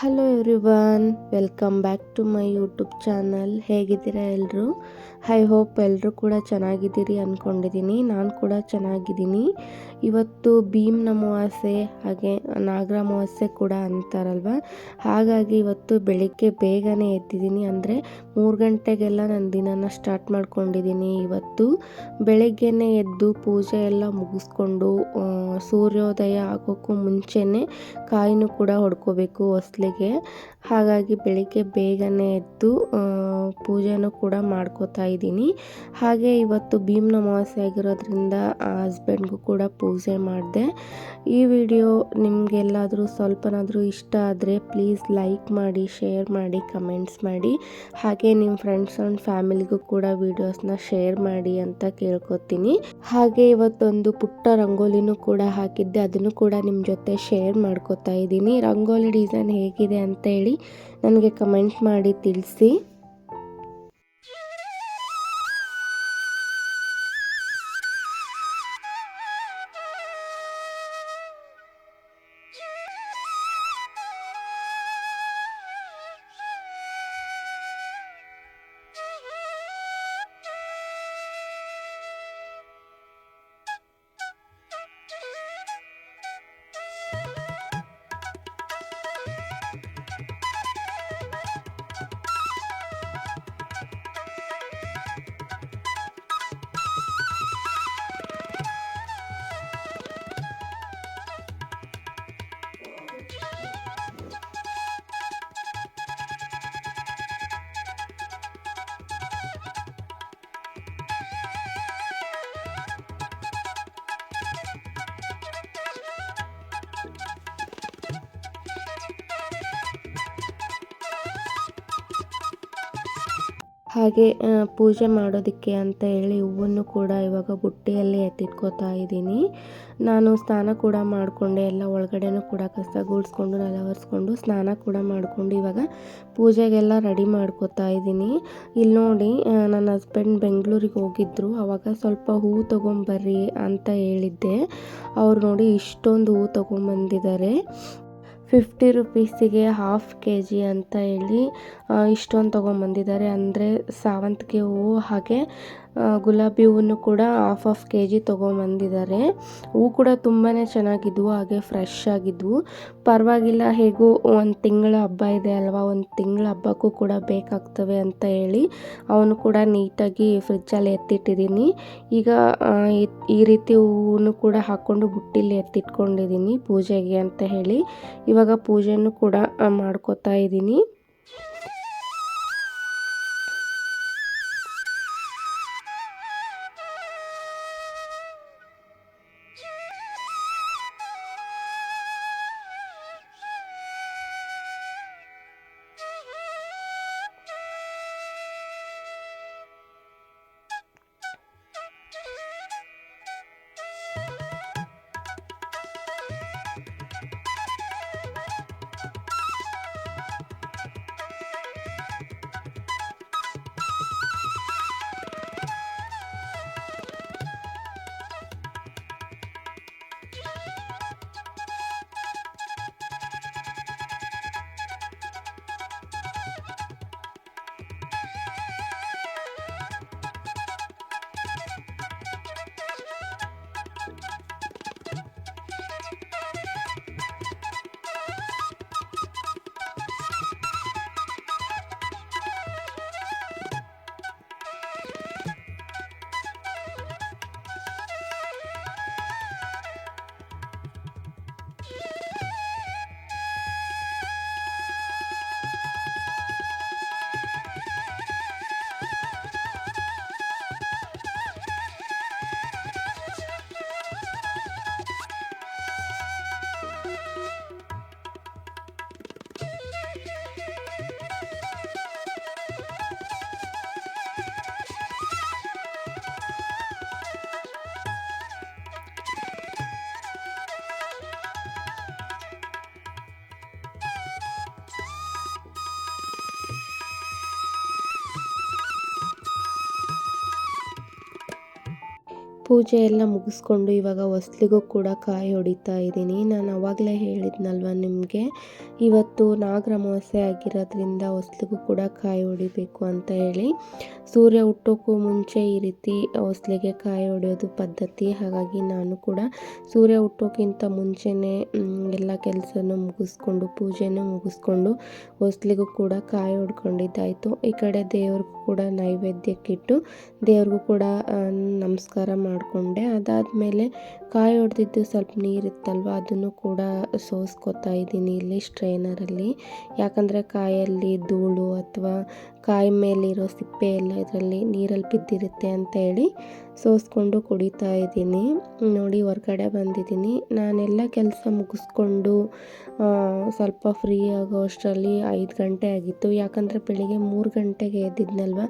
Hello everyone welcome back to my YouTube channel ಹೇಗಿದ್ದೀರಾ ಎಲ್ಲರೂ I hope ಎಲ್ಲರೂ ಕೂಡ ಚೆನ್ನಾಗಿದ್ದೀರಿ ಅಂದ್ಕೊಂಡಿದ್ದೀನಿ ನಾನು ಕೂಡ ಚೆನ್ನಾಗಿದ್ದೀನಿ. ಇವತ್ತು ಭೀಮ್ ಅಮಾವಾಸ್ಯೆ, ಹಾಗೆ ನಾಗರ ಅಮಾವಾಸ್ಯೆ ಕೂಡ ಅಂತಾರಲ್ವ? ಹಾಗಾಗಿ ಇವತ್ತು ಬೆಳಿಗ್ಗೆ ಬೇಗನೆ ಎದ್ದಿದ್ದೀನಿ. ಅಂದರೆ ಮೂರು ಗಂಟೆಗೆಲ್ಲ ನನ್ನ ದಿನನ ಸ್ಟಾರ್ಟ್ ಮಾಡ್ಕೊಂಡಿದ್ದೀನಿ ಇವತ್ತು. ಬೆಳಗ್ಗೆನೆ ಎದ್ದು ಪೂಜೆ ಎಲ್ಲ ಮುಗಿಸ್ಕೊಂಡು ಸೂರ್ಯೋದಯ ಆಗೋಕ್ಕೂ ಮುಂಚೆನೇ ಕಾಯಿನೂ ಕೂಡ ಹೊಡ್ಕೋಬೇಕು ಹೊಸ್ಲಿಗೆ ಹಾಗಾಗಿ ಬೆಳಿಗ್ಗೆ ಬೇಗನೆ ಎದ್ದು ಪೂಜೆನೂ ಕೂಡ ಮಾಡ್ಕೋತಾ ಇದ್ದೀನಿ. ಹಾಗೆ ಇವತ್ತು ಭೀಮ್ನ ಅಮಾವಾಸ್ಯೆ ಆಗಿರೋದ್ರಿಂದ ಹಸ್ಬೆಂಡ್ಗೂ ಕೂಡ ಪೂಜೆ ಮಾಡಿದೆ. ಈ ವಿಡಿಯೋ ನಿಮಗೆಲ್ಲಾದರೂ ಸ್ವಲ್ಪನಾದರೂ ಇಷ್ಟ ಆದರೆ ಪ್ಲೀಸ್ ಲೈಕ್ ಮಾಡಿ, ಶೇರ್ ಮಾಡಿ, ಕಮೆಂಟ್ಸ್ ಮಾಡಿ. ಹಾಗೆ ನಿಮ್ಮ ಫ್ರೆಂಡ್ಸ್ ಆ್ಯಂಡ್ ಫ್ಯಾಮಿಲಿಗೂ ಕೂಡ ವಿಡಿಯೋಸ್ನ ಶೇರ್ ಮಾಡಿ ಅಂತ ಕೇಳ್ಕೊತೀನಿ. ಹಾಗೆ ಇವತ್ತೊಂದು ಪುಟ್ಟ ರಂಗೋಲಿನೂ ಕೂಡ ಹಾಕಿದ್ದೆ. ಅದನ್ನು ಕೂಡ ನಿಮ್ಮ ಜೊತೆ ಶೇರ್ ಮಾಡ್ಕೋತಾ ಇದ್ದೀನಿ. ರಂಗೋಲಿ ಡಿಸೈನ್ ಹೇಗಿದೆ ಅಂತ ಹೇಳಿ ನನಗೆ ಕಮೆಂಟ್ ಮಾಡಿ ತಿಳಿಸಿ. ಹಾಗೆ ಪೂಜೆ ಮಾಡೋದಕ್ಕೆ ಅಂತ ಹೇಳಿ ಹೂವನ್ನು ಕೂಡ ಇವಾಗ ಬುಟ್ಟಿಯಲ್ಲಿ ಎತ್ತಿಟ್ಕೋತಾ ಇದ್ದೀನಿ. ನಾನು ಸ್ನಾನ ಕೂಡ ಮಾಡಿಕೊಂಡೆ, ಎಲ್ಲ ಒಳಗಡೆನೂ ಕೂಡ ಕಸ ಗೂಡಿಸ್ಕೊಂಡು ನೆಲ ಒರೆಸ್ಕೊಂಡು ಸ್ನಾನ ಕೂಡ ಮಾಡಿಕೊಂಡು ಇವಾಗ ಪೂಜೆಗೆಲ್ಲ ರೆಡಿ ಮಾಡ್ಕೋತಾ ಇದ್ದೀನಿ. ಇಲ್ಲಿ ನೋಡಿ ನನ್ನ ಹಸ್ಬೆಂಡ್ ಬೆಂಗಳೂರಿಗೆ ಹೋಗಿದ್ದರು ಆವಾಗ ಸ್ವಲ್ಪ ಹೂ ತೊಗೊಂಬರ್ರಿ ಅಂತ ಹೇಳಿದ್ದೆ. ಅವ್ರು ನೋಡಿ ಇಷ್ಟೊಂದು ಹೂವು ತೊಗೊಂಬಂದಿದ್ದಾರೆ. ಫಿಫ್ಟಿ ರುಪೀಸಿಗೆ ಹಾಫ್ ಕೆ ಜಿ ಅಂತ ಹೇಳಿ ಇಷ್ಟೊಂದು ತೊಗೊಂಬಂದಿದ್ದಾರೆ. ಅಂದರೆ ಸಾವಂತಿಗೆ ಹೂವು ಹಾಗೆ ಗುಲಾಬಿ ಹೂವನ್ನು ಕೂಡ ಹಾಫ್ ಆಫ್ ಕೆ ಜಿ ತೊಗೊಂಬಂದಿದ್ದಾರೆ. ಹೂ ಕೂಡ ತುಂಬಾ ಚೆನ್ನಾಗಿದ್ವು, ಹಾಗೆ ಫ್ರೆಶ್ ಆಗಿದ್ವು. ಪರವಾಗಿಲ್ಲ, ಹೇಗೂ ಒಂದು ತಿಂಗಳ ಹಬ್ಬ ಇದೆ ಅಲ್ವಾ, ಒಂದು ತಿಂಗಳ ಹಬ್ಬಕ್ಕೂ ಕೂಡ ಬೇಕಾಗ್ತವೆ ಅಂತ ಹೇಳಿ ಅವನು ಕೂಡ ನೀಟಾಗಿ ಫ್ರಿಜ್ಜಲ್ಲಿ ಎತ್ತಿಟ್ಟಿದ್ದೀನಿ. ಈಗ ಈ ರೀತಿ ಹೂವನ್ನು ಕೂಡ ಹಾಕ್ಕೊಂಡು ಬುಟ್ಟಿಲಿ ಎತ್ತಿಟ್ಕೊಂಡಿದ್ದೀನಿ ಪೂಜೆಗೆ ಅಂತ ಹೇಳಿ. ಇವಾಗ ಪೂಜೆನೂ ಕೂಡ ಮಾಡ್ಕೋತಾ ಇದ್ದೀನಿ. ಪೂಜೆ ಎಲ್ಲ ಮುಗಿಸ್ಕೊಂಡು ಇವಾಗ ಹೊಸ್ಲಿಗೂ ಕೂಡ ಕಾಯಿ ಹೊಡಿತಾ ಇದ್ದೀನಿ. ನಾನು ಅವಾಗಲೇ ಹೇಳಿದ್ನಲ್ವ ನಿಮಗೆ? ಇವತ್ತು ನಾಗರ ಅಮಾವಾಸ್ಯೆ ಆಗಿರೋದ್ರಿಂದ ಹೊಸ್ಲಿಗೂ ಕೂಡ ಕಾಯಿ ಹೊಡಿಬೇಕು ಅಂತ ಹೇಳಿ. ಸೂರ್ಯ ಹುಟ್ಟೋಕ್ಕೂ ಮುಂಚೆ ಈ ರೀತಿ ಹೊಸ್ಲಿಗೆ ಕಾಯಿ ಹೊಡೆಯೋದು ಪದ್ಧತಿ. ಹಾಗಾಗಿ ನಾನು ಕೂಡ ಸೂರ್ಯ ಹುಟ್ಟೋಕ್ಕಿಂತ ಮುಂಚೆನೇ ಎಲ್ಲ ಕೆಲಸನೂ ಮುಗಿಸ್ಕೊಂಡು, ಪೂಜೆನೂ ಮುಗಿಸ್ಕೊಂಡು ಹೊಸ್ಲಿಗೂ ಕೂಡ ಕಾಯಿ ಹೊಡ್ಕೊಂಡಿದ್ದಾಯಿತು. ಈ ಕಡೆ ದೇವ್ರಿಗೂ ಕೂಡ ನೈವೇದ್ಯಕ್ಕಿಟ್ಟು ದೇವ್ರಿಗೂ ಕೂಡ ನಮಸ್ಕಾರ ಮಾಡಿಕೊಂಡೆ. ಅದಾದಮೇಲೆ ಕಾಯಿ ಹೊಡೆದಿದ್ದು ಸ್ವಲ್ಪ ನೀರಿತ್ತಲ್ವ, ಅದನ್ನು ಕೂಡ ಸೋಸ್ಕೊತಾ ಇದ್ದೀನಿ ಇಲ್ಲಿ ಸ್ಟ್ರೈನರಲ್ಲಿ ಯಾಕಂದರೆ ಕಾಯಲ್ಲಿ ಧೂಳು ಅಥವಾ ಕಾಯಿ ಮೇಲಿರೋ ಸಿಪ್ಪೆ ಎಲ್ಲ ಇದರಲ್ಲಿ ನೀರಲ್ಲಿ ಬಿದ್ದಿರುತ್ತೆ ಅಂತ ಹೇಳಿ ಸೋಸ್ಕೊಂಡು ಕುಡಿತಾ ಇದ್ದೀನಿ. ನೋಡಿ, ಹೊರ್ಗಡೆ ಬಂದಿದ್ದೀನಿ. ನಾನೆಲ್ಲ ಕೆಲಸ ಮುಗಿಸ್ಕೊಂಡು ಸ್ವಲ್ಪ ಫ್ರೀ ಆಗೋ ಅಷ್ಟರಲ್ಲಿ ಐದು ಗಂಟೆ ಆಗಿತ್ತು. ಯಾಕಂದರೆ ಬೆಳಿಗ್ಗೆ ಮೂರು ಗಂಟೆಗೆ ಎದ್ದಿದ್ನಲ್ವ?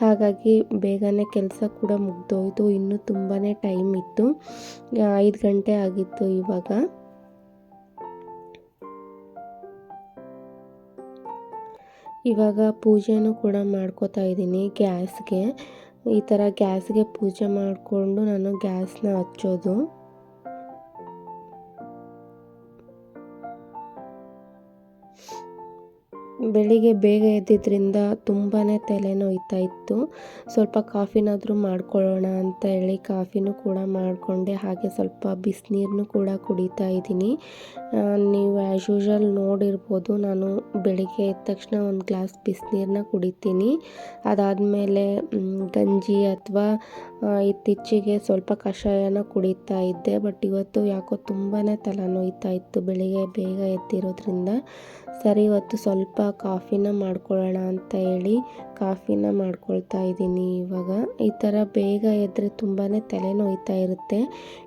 ಹಾಗಾಗಿ ಬೇಗನೆ ಕೆಲಸ ಕೂಡ ಮುಗ್ದೋಯ್ತು. ಇನ್ನೂ ತುಂಬಾ ಟೈಮ್ ಇತ್ತು. ಐದು ಗಂಟೆ ಆಗಿತ್ತು ಇವಾಗ. ಇವಾಗ ಪೂಜೆನೂ ಕೂಡ ಮಾಡ್ಕೋತಾ ಇದ್ದೀನಿ ಗ್ಯಾಸ್ಗೆ. ಈ ಥರ ಗ್ಯಾಸ್ಗೆ ಪೂಜೆ ಮಾಡಿಕೊಂಡು ನಾನು ಗ್ಯಾಸ್ನ ಹಚ್ಚೋದು. ಬೆಳಿಗ್ಗೆ ಬೇಗ ಎದ್ದಿದ್ದರಿಂದ ತುಂಬಾ ತಲೆನೋಯ್ತಾ ಇತ್ತು ಸ್ವಲ್ಪ ಕಾಫಿನಾದರೂ ಮಾಡ್ಕೊಳ್ಳೋಣ ಅಂತ ಹೇಳಿ ಕಾಫಿನೂ ಕೂಡ ಮಾಡಿಕೊಂಡೆ. ಹಾಗೆ ಸ್ವಲ್ಪ ಬಿಸಿನೀರನ್ನು ಕೂಡ ಕುಡಿತಾ ಇದ್ದೀನಿ. ನೀವು ಆ್ಯಸ್ ಯೂಶಲ್ ನೋಡಿರ್ಬೋದು, ನಾನು ಬೆಳಿಗ್ಗೆ ಎದ್ದ ತಕ್ಷಣ ಒಂದು ಗ್ಲಾಸ್ ಬಿಸಿನೀರನ್ನ ಕುಡಿತೀನಿ. ಅದಾದಮೇಲೆ ಗಂಜಿ ಅಥವಾ ಇತ್ತೀಚೆಗೆ ಸ್ವಲ್ಪ ಕಷಾಯನ ಕುಡಿತಾ ಇದ್ದೆ. ಬಟ್ ಇವತ್ತು ಯಾಕೋ ತುಂಬಾ ತಲೆನೋಯ್ತಾ ಇತ್ತು ಬೆಳಿಗ್ಗೆ ಬೇಗ ಎದ್ದಿರೋದ್ರಿಂದ. ಸರಿ, ಇವತ್ತು ಸ್ವಲ್ಪ ಕಾಫಿನ ಮಾಡ್ಕೊಳ್ಳೋಣ ಅಂತ ಹೇಳಿ ಕಾಫಿನ ಮಾಡ್ಕೊಳ್ತಾ ಇದ್ದೀನಿ ಇವಾಗ. ಈ ಥರ ಬೇಗ ಎದ್ದರೆ ತುಂಬಾ ತಲೆನೋಯ್ತಾ ಇರುತ್ತೆ.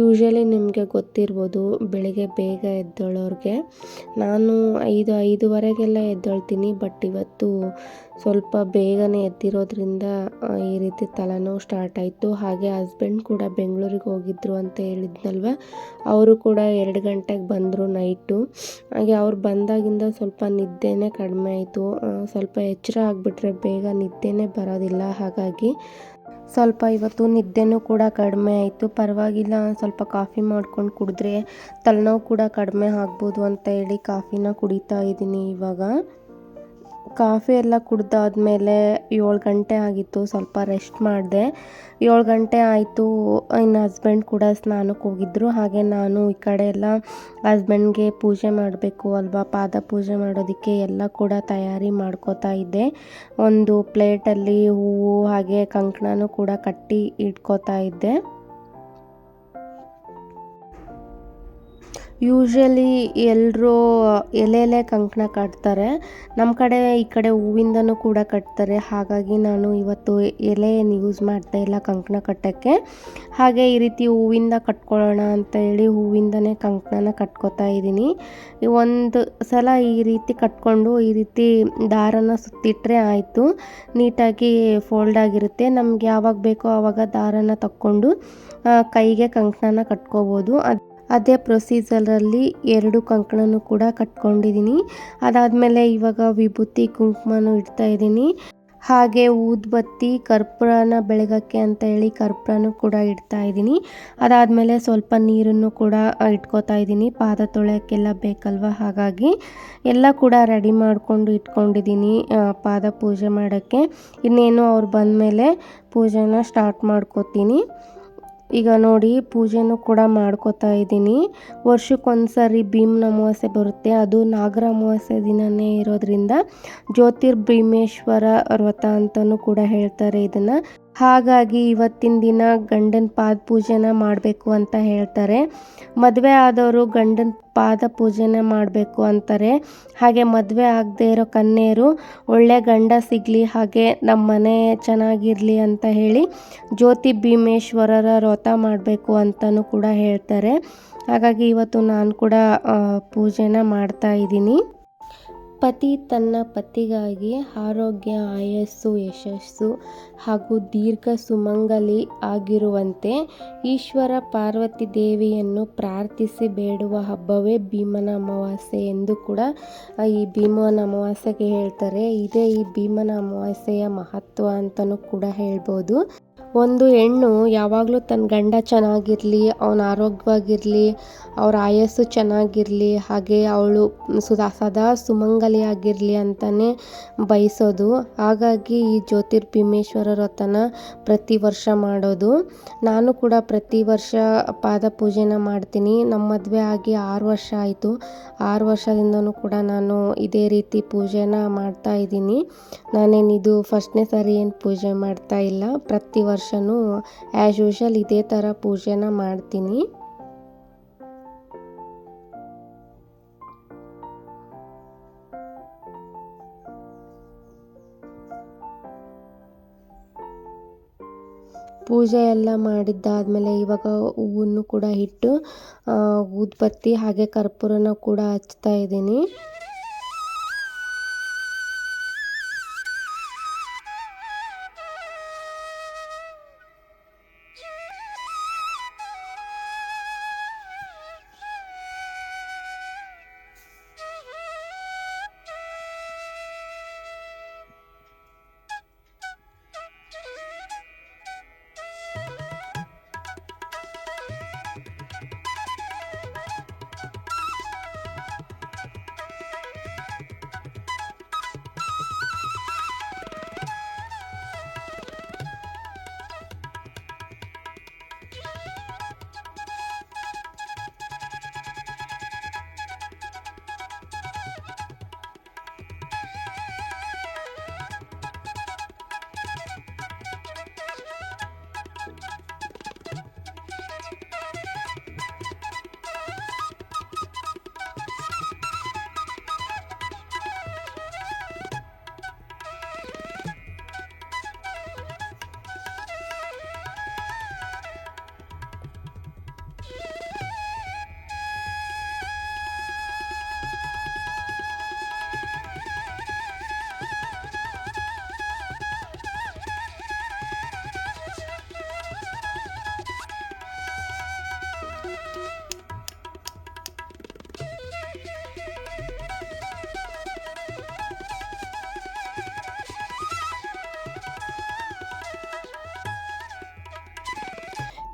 ಯೂಶ್ವಲಿ ನಿಮಗೆ ಗೊತ್ತಿರ್ಬೋದು ಬೆಳಗ್ಗೆ ಬೇಗ ಎದ್ದೋಳೋರಿಗೆ. ನಾನು ಐದು, ಐದುವರೆಗೆಲ್ಲ ಎದ್ದೋಳ್ತೀನಿ ಬಟ್ ಇವತ್ತು ಸ್ವಲ್ಪ ಬೇಗನೆ ಎದ್ದಿರೋದ್ರಿಂದ ಈ ರೀತಿ ತಲೆನೋವು ಸ್ಟಾರ್ಟ್ ಆಯಿತು. ಹಾಗೆ ಹಸ್ಬೆಂಡ್ ಕೂಡ ಬೆಂಗಳೂರಿಗೆ ಹೋಗಿದ್ರು ಅಂತ ಹೇಳಿದ್ನಲ್ವ? ಅವರು ಕೂಡ ಎರಡು ಗಂಟೆಗೆ ಬಂದರು ನೈಟು ಹಾಗೆ ಅವ್ರು ಬಂದಾಗಿಂದ ಸ್ವಲ್ಪ ನಿದ್ದೆನೇ ಕಡಿಮೆ ಆಯಿತು. ಸ್ವಲ್ಪ ಎಚ್ಚರ ಆಗಿಬಿಟ್ರೆ ಬೇಗ ನಿದ್ದೆನೇ ಬರೋದಿಲ್ಲ. ಹಾಗಾಗಿ ಸ್ವಲ್ಪ ಇವತ್ತು ನಿದ್ದೆನೂ ಕೂಡ ಕಡಿಮೆ ಆಯಿತು. ಪರವಾಗಿಲ್ಲ, ಸ್ವಲ್ಪ ಕಾಫಿ ಮಾಡ್ಕೊಂಡು ಕುಡಿದ್ರೆ ತಲೆನೋವು ಕೂಡ ಕಡಿಮೆ ಆಗ್ಬೋದು ಅಂತ ಹೇಳಿ ಕಾಫಿನ ಕುಡಿತಾ ಇದ್ದೀನಿ ಇವಾಗ. ಕಾಫಿ ಎಲ್ಲ ಕುಡ್ದಾದ್ಮೇಲೆ ಏಳು ಗಂಟೆ ಆಗಿತ್ತು, ಸ್ವಲ್ಪ ರೆಸ್ಟ್ ಮಾಡಿದೆ. ಏಳು ಗಂಟೆ ಆಯಿತು, ಇನ್ನು ಹಸ್ಬೆಂಡ್ ಕೂಡ ಸ್ನಾನಕ್ಕೆ ಹೋಗಿದ್ದರು ಹಾಗೆ ನಾನು ಈ ಕಡೆ ಎಲ್ಲ ಹಸ್ಬೆಂಡ್ಗೆ ಪೂಜೆ ಮಾಡಬೇಕು ಅಲ್ವಾ, ಪಾದ ಪೂಜೆ ಮಾಡೋದಕ್ಕೆ ಎಲ್ಲ ಕೂಡ ತಯಾರಿ ಮಾಡ್ಕೋತಾ ಇದ್ದೆ. ಒಂದು ಪ್ಲೇಟಲ್ಲಿ ಹೂವು ಹಾಗೆ ಕಂಕಣನೂ ಕೂಡ ಕಟ್ಟಿ ಇಟ್ಕೋತಾ ಇದ್ದೆ. ಯೂಶ್ವಲಿ ಎಲ್ಲರೂ ಎಲೆ ಕಂಕಣ ಕಟ್ತಾರೆ. ನಮ್ಮ ಕಡೆ, ಈ ಕಡೆ ಹೂವಿಂದನೂ ಕೂಡ ಕಟ್ತಾರೆ. ಹಾಗಾಗಿ ನಾನು ಇವತ್ತು ಎಲೆ ಏನು ಯೂಸ್ ಮಾಡ್ತಾ ಇಲ್ಲ ಕಂಕಣ ಕಟ್ಟೋಕ್ಕೆ. ಹಾಗೆ ಈ ರೀತಿ ಹೂವಿಂದ ಕಟ್ಕೊಳ್ಳೋಣ ಅಂತ ಹೇಳಿ ಹೂವಿಂದನೇ ಕಂಕಣನ ಕಟ್ಕೋತಾ ಇದ್ದೀನಿ. ಒಂದು ಸಲ ಈ ರೀತಿ ಕಟ್ಕೊಂಡು ಈ ರೀತಿ ದಾರನ ಸುತ್ತಿಟ್ರೆ ಆಯಿತು. ನೀಟಾಗಿ ಫೋಲ್ಡ್ ಆಗಿರುತ್ತೆ. ನಮ್ಗೆ ಯಾವಾಗ ಬೇಕೋ ಆವಾಗ ದಾರನ ತಕ್ಕೊಂಡು ಕೈಗೆ ಕಂಕಣನ ಕಟ್ಕೋಬೋದು. ಅದು ಅದೇ ಪ್ರೊಸೀಜರಲ್ಲಿ ಎರಡು ಕಂಕಣನೂ ಕೂಡ ಕಟ್ಕೊಂಡಿದ್ದೀನಿ. ಅದಾದಮೇಲೆ ಇವಾಗ ವಿಭೂತಿ ಕುಂಕುಮನೂ ಇಡ್ತಾ ಇದ್ದೀನಿ. ಹಾಗೆ ಊದ್ಬತ್ತಿ ಕರ್ಪೂರನ ಬೆಳಗಕ್ಕೆ ಅಂತ ಹೇಳಿ ಕರ್ಪೂರನೂ ಕೂಡ ಇಡ್ತಾ ಇದ್ದೀನಿ. ಅದಾದಮೇಲೆ ಸ್ವಲ್ಪ ನೀರನ್ನು ಕೂಡ ಇಟ್ಕೋತಾ ಇದ್ದೀನಿ. ಪಾದ ತೊಳೆಯೋಕ್ಕೆಲ್ಲ ಬೇಕಲ್ವ? ಹಾಗಾಗಿ ಎಲ್ಲ ಕೂಡ ರೆಡಿ ಮಾಡಿಕೊಂಡು ಇಟ್ಕೊಂಡಿದ್ದೀನಿ ಪಾದ ಪೂಜೆ ಮಾಡೋಕ್ಕೆ. ಇನ್ನೇನು ಅವ್ರು ಬಂದಮೇಲೆ ಪೂಜೆನ ಸ್ಟಾರ್ಟ್ ಮಾಡ್ಕೋತೀನಿ. ಈಗ ನೋಡಿ, ಪೂಜೆನೂ ಕೂಡ ಮಾಡ್ಕೋತಾ ಇದ್ದೀನಿ. ವರ್ಷಕ್ಕೊಂದ್ಸರಿ ಭೀಮ್ನ ಅಮಾವಾಸ್ಯೆ ಬರುತ್ತೆ. ಅದು ನಾಗರ ಅಮಾವಾಸ್ಯೆ ದಿನವೇ ಇರೋದ್ರಿಂದ ಜ್ಯೋತಿರ್ಭೀಮೇಶ್ವರ ವ್ರತ ಅಂತಲೂ ಕೂಡ ಹೇಳ್ತಾರೆ ಇದನ್ನು. ಹಾಗಾಗಿ ಇವತ್ತಿನ ದಿನ ಗಂಡನ ಪಾದ ಪೂಜೆನ ಮಾಡಬೇಕು ಅಂತ ಹೇಳ್ತಾರೆ. ಮದುವೆ ಆದವರು ಗಂಡನ ಪಾದ ಪೂಜೆನ ಮಾಡಬೇಕು ಅಂತಾರೆ. ಹಾಗೆ ಮದುವೆ ಆಗದೆ ಇರೋ ಕನ್ಯೆಯರು ಒಳ್ಳೆ ಗಂಡ ಸಿಗಲಿ, ಹಾಗೆ ನಮ್ಮ ಮನೆ ಚೆನ್ನಾಗಿರಲಿ ಅಂತ ಹೇಳಿ ಜ್ಯೋತಿ ಭೀಮೇಶ್ವರರ ವ್ರತ ಮಾಡಬೇಕು ಅಂತಲೂ ಕೂಡ ಹೇಳ್ತಾರೆ. ಹಾಗಾಗಿ ಇವತ್ತು ನಾನು ಕೂಡ ಪೂಜೆನ ಮಾಡ್ತಾ ಇದ್ದೀನಿ. ಪತಿ ತನ್ನ ಪತಿಗಾಗಿ ಆರೋಗ್ಯ, ಆಯಸ್ಸು, ಯಶಸ್ಸು ಹಾಗೂ ದೀರ್ಘ ಸುಮಂಗಲಿ ಆಗಿರುವಂತೆ ಈಶ್ವರ ಪಾರ್ವತಿ ದೇವಿಯನ್ನು ಪ್ರಾರ್ಥಿಸಿ ಬೇಡುವ ಹಬ್ಬವೇ ಭೀಮನ ಅಮಾವಾಸ್ಯೆ ಎಂದು ಕೂಡ ಈ ಭೀಮನ ಅಮಾವಾಸ್ಯೆಗೆ ಹೇಳ್ತಾರೆ. ಇದೇ ಈ ಭೀಮನ ಅಮಾವಾಸ್ಯೆಯ ಮಹತ್ವ ಅಂತಲೂ ಕೂಡ ಹೇಳ್ಬೋದು. ಒಂದು ಹೆಣ್ಣು ಯಾವಾಗಲೂ ತನ್ನ ಗಂಡ ಚೆನ್ನಾಗಿರಲಿ, ಅವನ ಆರೋಗ್ಯವಾಗಿರಲಿ, ಅವ್ರ ಆಯಸ್ಸು ಚೆನ್ನಾಗಿರಲಿ, ಹಾಗೆ ಅವಳು ಸುಧಾ ಸದಾ ಸುಮಂಗಲಿಯಾಗಿರಲಿ ಅಂತಲೇ ಬಯಸೋದು. ಹಾಗಾಗಿ ಈ ಜ್ಯೋತಿರ್ಭೀಮೇಶ್ವರ ವ್ರತನ ಪ್ರತಿ ವರ್ಷ ಮಾಡೋದು. ನಾನು ಕೂಡ ಪ್ರತಿ ವರ್ಷ ಪಾದ ಪೂಜೆನ ಮಾಡ್ತೀನಿ. ನಮ್ಮ ಮದುವೆ ಆಗಿ ಆರು ವರ್ಷ ಆಯಿತು. ಆರು ವರ್ಷದಿಂದನೂ ಕೂಡ ನಾನು ಇದೇ ರೀತಿ ಪೂಜೆನ ಮಾಡ್ತಾ ಇದ್ದೀನಿ. ನಾನೇನಿದು ಫಸ್ಟ್ನೇ ಸಾರಿ ಏನು ಪೂಜೆ ಮಾಡ್ತಾ ಇಲ್ಲ. ಪ್ರತಿ ವರ್ಷವೂ ಆ್ಯಸ್ ಯೂಶಲ್ ಇದೇ ಥರ ಪೂಜೆನ ಮಾಡ್ತೀನಿ. ಪೂಜೆ ಎಲ್ಲ ಮಾಡಿದ್ದಾದಮೇಲೆ ಇವಾಗ ಹೂವನ್ನು ಕೂಡ ಇಟ್ಟು ಊದ್ಬತ್ತಿ ಹಾಗೆ ಕರ್ಪೂರನ ಕೂಡ ಹಚ್ತಾ ಇದ್ದೀನಿ.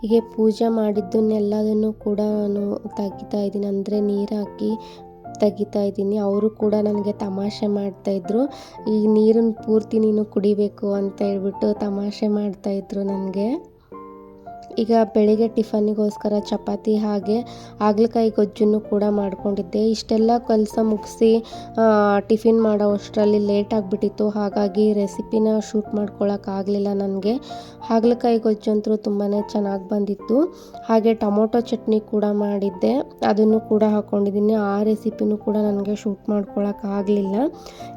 ಹೀಗೆ ಪೂಜೆ ಮಾಡಿದ್ದನ್ನೆಲ್ಲದನ್ನು ಕೂಡ ನಾನು ತೆಗಿತಾ ಇದ್ದೀನಿ. ಅಂದರೆ ನೀರು ಹಾಕಿ ತೆಗಿತಾ ಇದ್ದೀನಿ. ಅವರು ಕೂಡ ನನಗೆ ತಮಾಷೆ ಮಾಡ್ತಾಯಿದ್ರು ಈ ನೀರನ್ನು ಪೂರ್ತಿ ನೀನು ಕುಡಿಬೇಕು ಅಂತ ಹೇಳ್ಬಿಟ್ಟು ತಮಾಷೆ ಮಾಡ್ತಾಯಿದ್ರು ನನಗೆ. ಈಗ ಬೆಳಿಗ್ಗೆ ಟಿಫನ್ನಿಗೋಸ್ಕರ ಚಪಾತಿ ಹಾಗೆ ಹಾಗಲಕಾಯಿ ಗೊಜ್ಜನ್ನು ಕೂಡ ಮಾಡಿಕೊಂಡಿದ್ದೆ. ಇಷ್ಟೆಲ್ಲ ಕೆಲಸ ಮುಗಿಸಿ ಟಿಫಿನ್ ಮಾಡೋ ಅಷ್ಟರಲ್ಲಿ ಲೇಟ್ ಆಗಿಬಿಟ್ಟಿತ್ತು. ಹಾಗಾಗಿ ರೆಸಿಪಿನ ಶೂಟ್ ಮಾಡ್ಕೊಳ್ಳೋಕ್ಕಾಗಲಿಲ್ಲ ನನಗೆ. ಹಾಗಲಕಾಯಿ ಗೊಜ್ಜಂತೂ ತುಂಬಾ ಚೆನ್ನಾಗಿ ಬಂದಿತ್ತು. ಹಾಗೆ ಟೊಮೊಟೊ ಚಟ್ನಿ ಕೂಡ ಮಾಡಿದ್ದೆ. ಅದನ್ನು ಕೂಡ ಹಾಕ್ಕೊಂಡಿದ್ದೀನಿ ಆ ರೆಸಿಪಿನೂ ಕೂಡ ನನಗೆ ಶೂಟ್ ಮಾಡ್ಕೊಳ್ಳೋಕ್ಕಾಗಲಿಲ್ಲ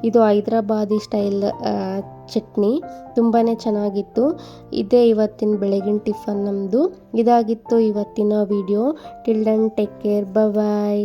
ಇದು ಹೈದ್ರಾಬಾದಿ ಸ್ಟೈಲ್ ಚಟ್ನಿ ತುಂಬಾ ಚೆನ್ನಾಗಿತ್ತು. ಇದೇ ಇವತ್ತಿನ ಬೆಳಗಿನ ಟಿಫನ್ ನಮ್ಮದು ಇದಾಗಿತ್ತು ಇವತ್ತಿನ video till then take care bye